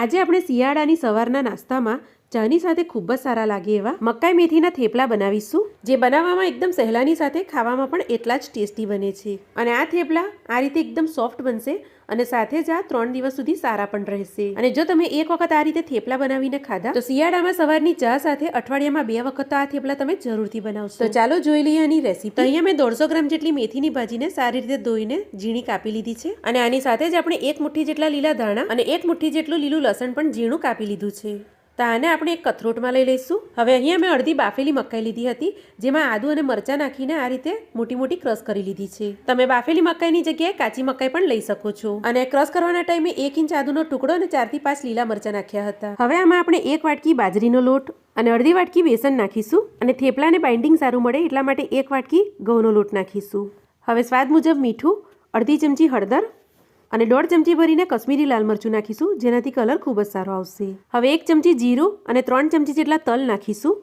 આજે આપણે શિયાળાની સવારના નાસ્તામાં ચાની સાથે ખૂબ જ સારા લાગે એવા મકાઈ મેથીના થેપલા બનાવીશું, જે બનાવવામાં એકદમ સહેલાની સાથે ખાવામાં પણ એટલા જ ટેસ્ટી બને છે. અને આ થેપલા આ રીતે એકદમ સોફ્ટ બનશે અને સાથે જ આ ત્રણ દિવસ સુધી સારા પણ રહેશે. અને જો તમે એક વખત આ રીતે થેપલા બનાવીને ખાધા, તો શિયાળામાં સવારની ચા સાથે અઠવાડિયામાં બે વખત તો આ થેપલા તમે જરૂરથી બનાવશો. તો ચાલો જોઈ લઈએ આની રેસીપી. તો અહીંયા મેં દોઢસો ગ્રામ જેટલી મેથીની ભાજીને સારી રીતે ધોઈને ઝીણી કાપી લીધી છે. અને આની સાથે જ આપણે એક મુઠ્ઠી જેટલા લીલા ધાણા અને એક મુઠ્ઠી જેટલું લીલું લસણ પણ ઝીણું કાપી લીધું છે. તો આને આપણે એક કથરોટમાં લઈ લઈશું. હવે અહીંયા મેં અડધી બાફેલી મકાઈ લીધી હતી, જેમાં આદુ અને મરચાં નાખીને આ રીતે મોટી મોટી ક્રશ કરી લીધી છે. તમે બાફેલી મકાઈની જગ્યાએ કાચી મકાઈ પણ લઈ શકો છો. અને ક્રશ કરવાના ટાઈમે એક ઇંચ આદુનો ટુકડો અને ચારથી પાંચ લીલા મરચાં નાખ્યા હતા. હવે આમાં આપણે એક વાટકી બાજરીનો લોટ અને અડધી વાટકી બેસન નાખીશું અને થેપલાને બાઇન્ડિંગ સારું મળે એટલા માટે એક વાટકી ઘઉંનો લોટ નાખીશું. હવે સ્વાદ મુજબ મીઠું, અડધી ચમચી હળદર અને દોઢ ચમચી ભરીને કશ્મીરી લાલ મરચું નાખીશું, જેનાથી કલર ખૂબ જ સારો આવશે. હવે એક ચમચી જીરું અને ત્રણ ચમચી જેટલા તલ નાખીશું.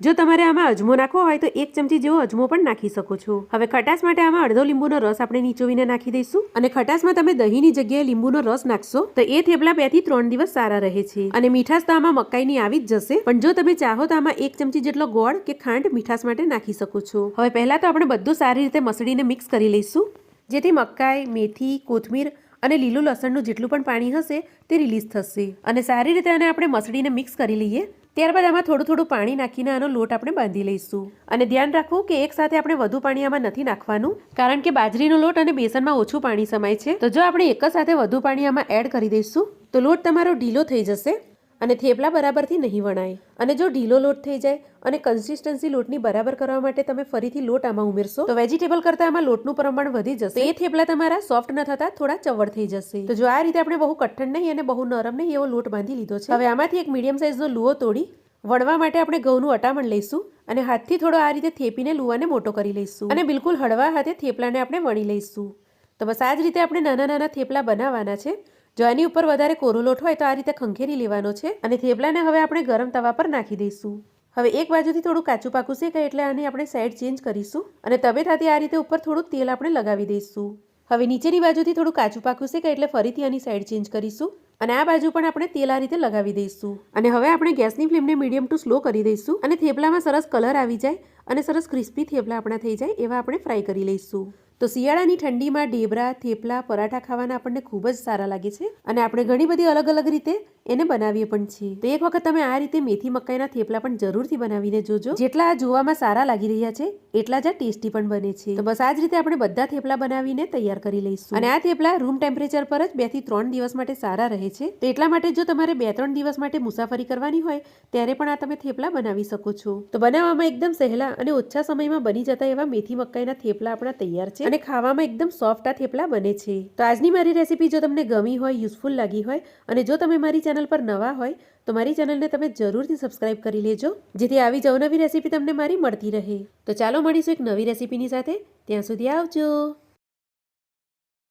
જો તમારે આમાં અજમો નાખવો હોય તો એક ચમચી જેવો અજમો પણ નાખી શકો છો. હવે ખટાશ માટે આમાં અડધો લીંબુનો રસ આપણે નીચોવીને નાખી દઈશું. અને ખટાશમાં તમે દહીંની જગ્યાએ લીંબુનો રસ નાખશો, તો એ થેપલા બેથી ત્રણ દિવસ સારા રહે છે. અને મીઠાશ તો આમાં મકાઈની આવી જ જશે, પણ જો તમે ચાહો તો આમાં એક ચમચી જેટલો ગોળ કે ખાંડ મીઠાશ માટે નાખી શકો છો. હવે પહેલા તો આપણે બધું સારી રીતે મસળીને મિક્સ કરી લઈશું. જેથી મકાઈ, મેથી, કોથમીર અને લીલું લસણનું જેટલું પણ પાણી હશે તે રિલીઝ થશે. અને સારી રીતે આને આપણે મસળીને મિક્સ કરી લઈએ. ત્યારબાદ આમાં થોડું થોડું પાણી નાખીને આનો લોટ આપણે બાંધી લઈશું. અને ધ્યાન રાખવું કે એક સાથે આપણે વધુ પાણી આમાં નથી નાખવાનું, કારણ કે બાજરીનો લોટ અને બેસનમાં ઓછું પાણી સમાય છે. તો જો આપણે એક જ સાથે વધુ પાણી આમાં એડ કરી દઈશું, તો લોટ તમારો ઢીલો થઈ જશે. અને થેપલા બરાબરથી નહીં વણાય. અને જો ઢીલો લોટ થઈ જાય અને કન્સિસ્ટન્સી લોટની બરાબર કરવા માટે તમે ફરીથી લોટ આમાં ઉમેરશો, તો વેજીટેબલ કરતાં આમાં લોટનું પ્રમાણ વધી જશે. એ થેપલા તમારા સોફ્ટ ન થતા થોડા ચવડ થઈ જશે. તો જો આ રીતે આપણે બહુ કઠણ નહીં અને બહુ નરમ નહીં એવો લોટ બાંધી લીધો છે, હવે આમાંથી એક મીડિયમ સાઇઝનો લુઓ તોડી વણવા માટે આપણે ઘઉંનું અટામણ લઈશું અને હાથથી થોડો આ રીતે થેપીને લુવાને મોટો કરી લઈશું. અને બિલકુલ હળવા હાથે થેપલાને આપણે વણી લઈશું. તો બસ આ જ રીતે આપણે નાના નાના થેપલા બનાવવાના છે. જો એની ઉપર વધારે કોરો લોટ હોય તો આ રીતે ખંખેરી લેવાનો છે અને થેપલાને હવે આપણે ગરમ તવા પર નાખી દઈશું. હવે એક બાજુથી થોડું કાચું પાકું શેકાય એટલે આની આપણે સાઈડ ચેન્જ કરીશું અને તબેથાથી આ રીતે ઉપર થોડું તેલ આપણે લગાવી દઈશું. હવે નીચેની બાજુથી થોડું કાચું પાકું શેકાય એટલે ફરીથી આની સાઈડ ચેન્જ કરીશું અને આ બાજુ પણ આપણે તેલ આ રીતે લગાવી દઈશું. અને હવે આપણે ગેસની ફ્લેમને મીડિયમ ટુ સ્લો કરી દઈશું અને થેપલામાં સરસ કલર આવી જાય અને સરસ ક્રિસ્પી થેપલા આપણા થઈ જાય એવા આપણે ફ્રાય કરી લઈશું. તો શિયાળાની ઠંડીમાં ઢેબરા, થેપલા, પરાઠા ખાવાના આપણને ખૂબ જ સારા લાગે છે અને આપણે ઘણી બધી અલગ અલગ રીતે એને બનાવીએ પણ છીએ. તો એક વખત તમે આ રીતે મેથી મકાઈના થેપલા પણ જરૂરથી બનાવીને જોજો. જેટલા આ જોવામાં સારા લાગી રહ્યા છે, એટલા જ આ ટેસ્ટી પણ બને છે. તો બસ આ જ રીતે આપણે બધા થેપલા બનાવીને તૈયાર કરી લઈશું. અને આ થેપલા રૂમ ટેમ્પરેચર પર જ બેથી ત્રણ દિવસ માટે સારા રહે છે. તો એટલા માટે જો તમારે બે ત્રણ દિવસ માટે મુસાફરી કરવાની હોય, ત્યારે પણ આ તમે થેપલા બનાવી શકો છો. તો બનાવવામાં એકદમ સહેલા અને ઓછા સમયમાં બની જતા એવા મેથી મકાઈના થેપલા આપણા તૈયાર છે. અને ખાવામાં એકદમ સોફ્ટ આ થેપલા બને છે. તો આજની મારી રેસીપી જો તમને ગમી હોય યુઝફુલ લાગી હોય અને જો તમે મારી ચેનલ પર નવા હોય, તો મારી ચેનલને તમે જરૂરથી સબસ્ક્રાઇબ કરી લેજો, જેથી આવી જ નવી રેસીપી તમને મારી મળતી રહે. તો ચાલો મળીશું એક નવી રેસીપીની સાથે. ત્યાં સુધી આવજો.